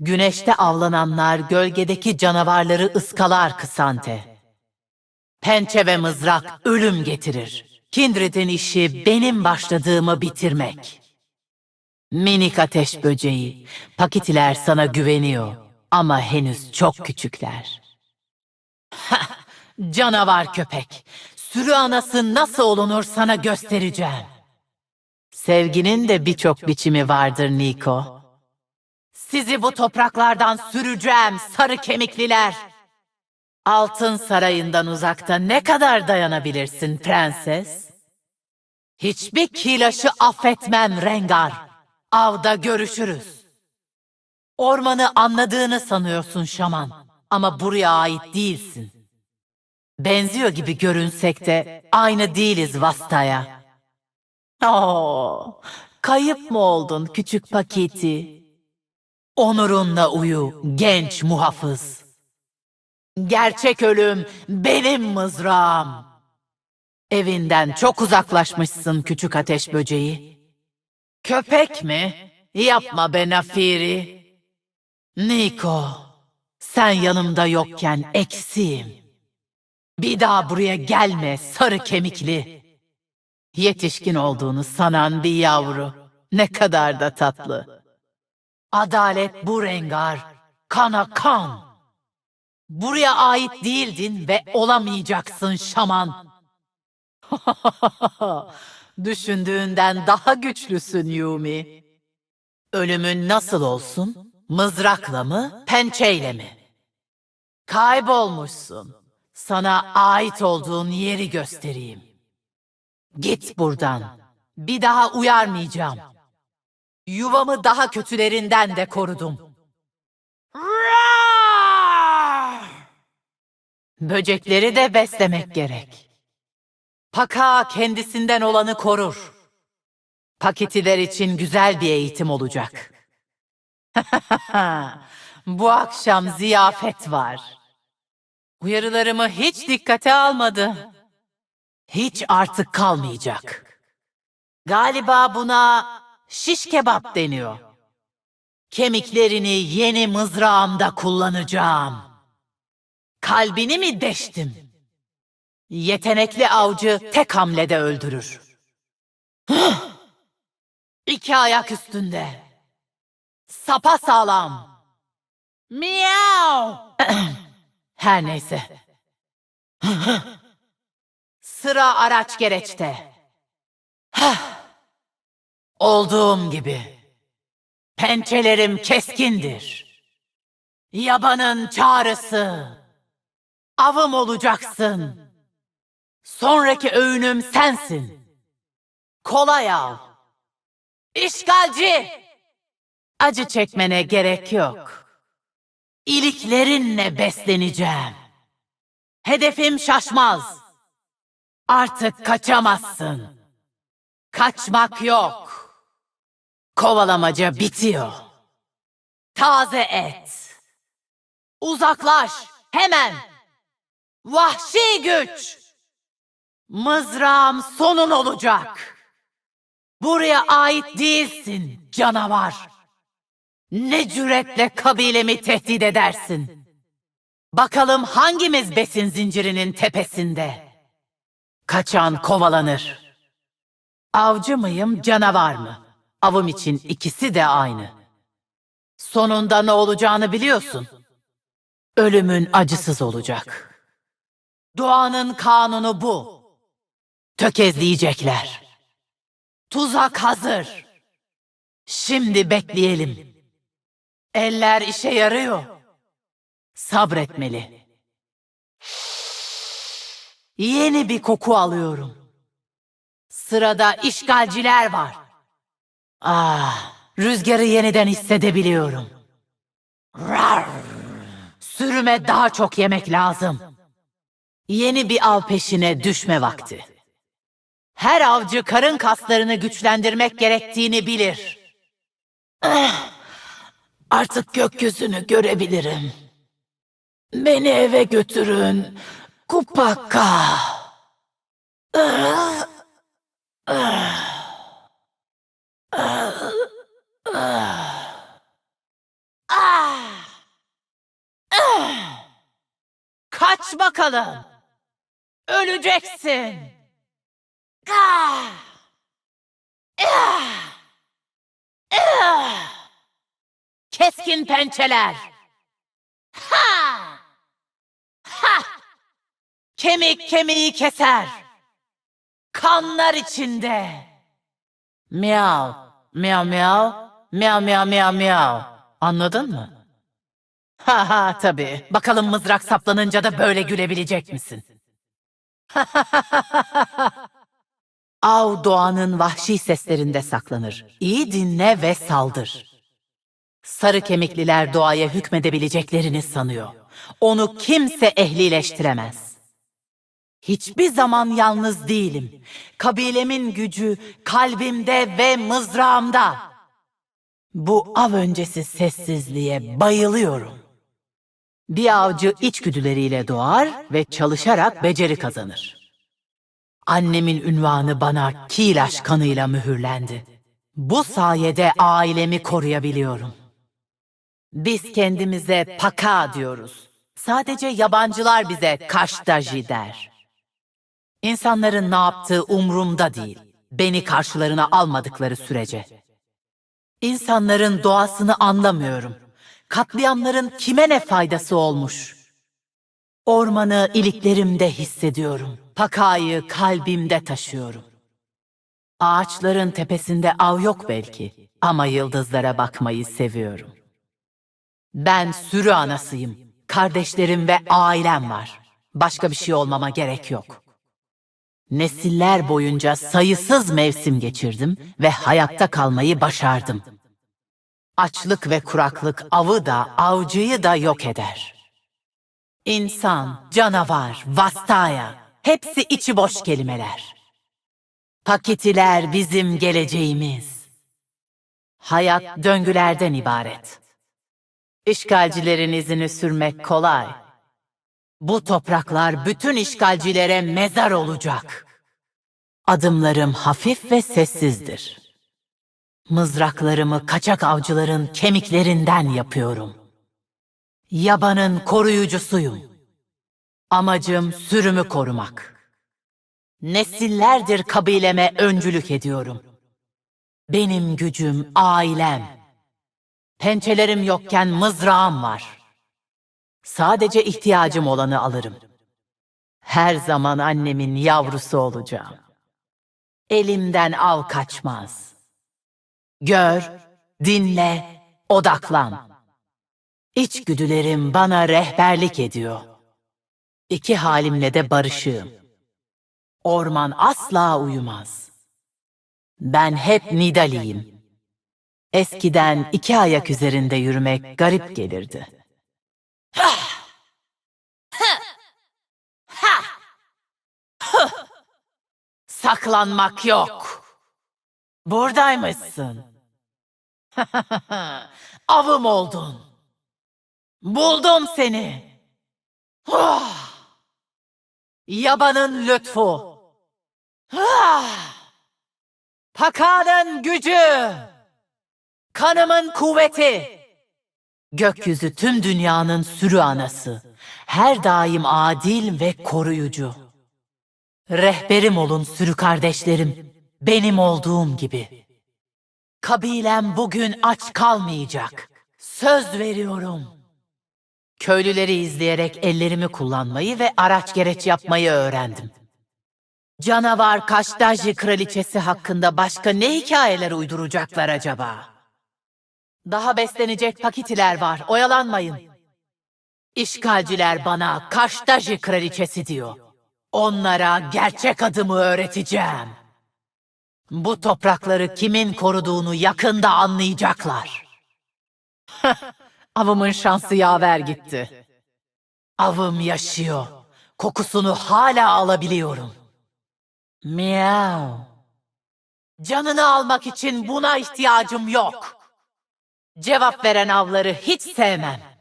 Güneşte avlananlar gölgedeki canavarları ıskalar kısante. Pençe ve mızrak ölüm getirir. Kindred'in işi benim başladığımı bitirmek. Minik ateş böceği, paketiler sana güveniyor ama henüz çok küçükler. Canavar köpek, sürü anası nasıl olunur sana göstereceğim. Sevginin de birçok biçimi vardır Niko. Sizi bu topraklardan süreceğim sarı kemikliler. Altın sarayından uzakta ne kadar dayanabilirsin prenses? Hiçbir kilaşı affetmem Rengar. Avda görüşürüz. Ormanı anladığını sanıyorsun şaman. Ama buraya ait değilsin. Benziyor gibi görünsek de aynı değiliz Vasta'ya. Oo, kayıp mı oldun küçük paketi? Onurunla uyu genç muhafız. Gerçek ölüm benim mızrağım. Evinden çok uzaklaşmışsın küçük ateş böceği. Köpek mi? Yapma be Nafiri. Niko, sen yanımda yokken eksiğim. Bir daha buraya gelme sarı kemikli. Yetişkin olduğunu sanan bir yavru. Ne kadar da tatlı. Adalet bu rengar. Kana kan. Buraya ait değildin ve olamayacaksın şaman. Düşündüğünden daha güçlüsün Yumi. Ölümün nasıl olsun? Mızrakla mı, pençeyle mi? Kaybolmuşsun. Sana ait olduğun yeri göstereyim. Git buradan. Bir daha uyarmayacağım. Yuvamı daha kötülerinden de korudum. Böcekleri de beslemek gerek. Paka kendisinden olanı korur. Paketiler için güzel bir eğitim olacak. Bu akşam ziyafet var. Uyarılarımı hiç dikkate almadı. Hiç artık kalmayacak. Galiba buna şiş kebap deniyor. Kemiklerini yeni mızrağımda kullanacağım. Kalbini mi deştim? Yetenekli avcı tek hamlede öldürür. İki ayak üstünde. Sapa sağlam. Miau. Her neyse. Sıra araç gereçte. Hah! Olduğum gibi. Pençelerim keskindir. Yabanın çağrısı. Avım olacaksın. Sonraki öğünüm sensin. Kolay av. İşgalci! Acı çekmene gerek yok. İliklerinle besleneceğim. Hedefim şaşmaz. Artık kaçamazsın. Kaçmak yok. Kovalamaca bitiyor. Taze et. Uzaklaş hemen. Vahşi güç. Mızrağım sonun olacak. Buraya ait değilsin canavar. Ne cüretle kabilemi tehdit edersin? Bakalım hangimiz besin zincirinin tepesinde? Kaçan kovalanır. Avcı mıyım, canavar mı? Avım için ikisi de aynı. Sonunda ne olacağını biliyorsun. Ölümün acısız olacak. Doğanın kanunu bu. Tökezleyecekler. Tuzak hazır. Şimdi bekleyelim. Eller işe yarıyor. Sabretmeli. Yeni bir koku alıyorum. Sırada işgalciler var. Ah, rüzgarı yeniden hissedebiliyorum. Rar! Sürüme daha çok yemek lazım. Yeni bir av peşine düşme vakti. Her avcı karın kaslarını güçlendirmek gerektiğini bilir. Ah, Artık gökyüzünü görebilirim. Beni eve götürün. Kupaka. Ah, ah, ah. Ah! Aç bakalım. Öleceksin. Keskin pençeler. Ha! Ha! Kemik kemiği keser. Kanlar içinde. Miyav, miyav miyav, miyav miyav miyav miyav. Anladın mı? Ha ha tabii. Bakalım mızrak saplanınca da böyle gülebilecek misin? Av doğanın vahşi seslerinde saklanır. İyi dinle ve saldır. Sarı kemikliler doğaya hükmedebileceklerini sanıyor. Onu kimse ehlileştiremez. Hiçbir zaman yalnız değilim. Kabilemin gücü kalbimde ve mızrağımda. Bu av öncesi sessizliğe bayılıyorum. Bir avcı içgüdüleriyle doğar ve çalışarak beceri kazanır. Annemin ünvanı bana Kilaş kanıyla mühürlendi. Bu sayede ailemi koruyabiliyorum. Biz kendimize paka diyoruz. Sadece yabancılar bize kaştaji der. İnsanların ne yaptığı umrumda değil. Beni karşılarına almadıkları sürece. İnsanların doğasını anlamıyorum. Katliamların kime ne faydası olmuş? Ormanı iliklerimde hissediyorum. Pakayı kalbimde taşıyorum. Ağaçların tepesinde av yok belki ama yıldızlara bakmayı seviyorum. Ben sürü anasıyım. Kardeşlerim ve ailem var. Başka bir şey olmama gerek yok. Nesiller boyunca sayısız mevsim geçirdim ve hayatta kalmayı başardım. Açlık ve kuraklık avı da avcıyı da yok eder. İnsan, canavar, vastaya hepsi içi boş kelimeler. Paketiler bizim geleceğimiz. Hayat döngülerden ibaret. İşgalcilerin izini sürmek kolay. Bu topraklar bütün işgalcilere mezar olacak. Adımlarım hafif ve sessizdir. Mızraklarımı kaçak avcıların kemiklerinden yapıyorum. Yabanın koruyucusuyum. Amacım sürümü korumak. Nesillerdir kabileme öncülük ediyorum. Benim gücüm ailem. Pençelerim yokken mızrağım var. Sadece ihtiyacım olanı alırım. Her zaman annemin yavrusu olacağım. Elimden av kaçmaz. Gör, dinle, odaklan. İçgüdülerim bana rehberlik ediyor. İki halimle de barışığım. Orman asla uyumaz. Ben hep Nidaliyim. Eskiden iki ayak üzerinde yürümek garip gelirdi. Saklanmak yok. Buradaymışsın. Avım oldun. Buldum seni. Ah! Yabanın lütfu. Ah! Pakanın gücü. Kanımın kuvveti. Gökyüzü tüm dünyanın sürü anası. Her daim adil ve koruyucu. Rehberim olun sürü kardeşlerim. Benim olduğum gibi. Kabilem bugün aç kalmayacak. Söz veriyorum. Köylüleri izleyerek ellerimi kullanmayı ve araç gereç yapmayı öğrendim. Canavar Kaştaji kraliçesi hakkında başka ne hikayeler uyduracaklar acaba? Daha beslenecek pakitiler var, oyalanmayın. İşgalciler bana Kaştaji kraliçesi diyor. Onlara gerçek adımı öğreteceğim. Bu toprakları kimin koruduğunu yakında anlayacaklar. Avımın şansı yaver gitti. Avım yaşıyor. Kokusunu hala alabiliyorum. Miau. Canını almak için buna ihtiyacım yok. Cevap veren avları hiç sevmem.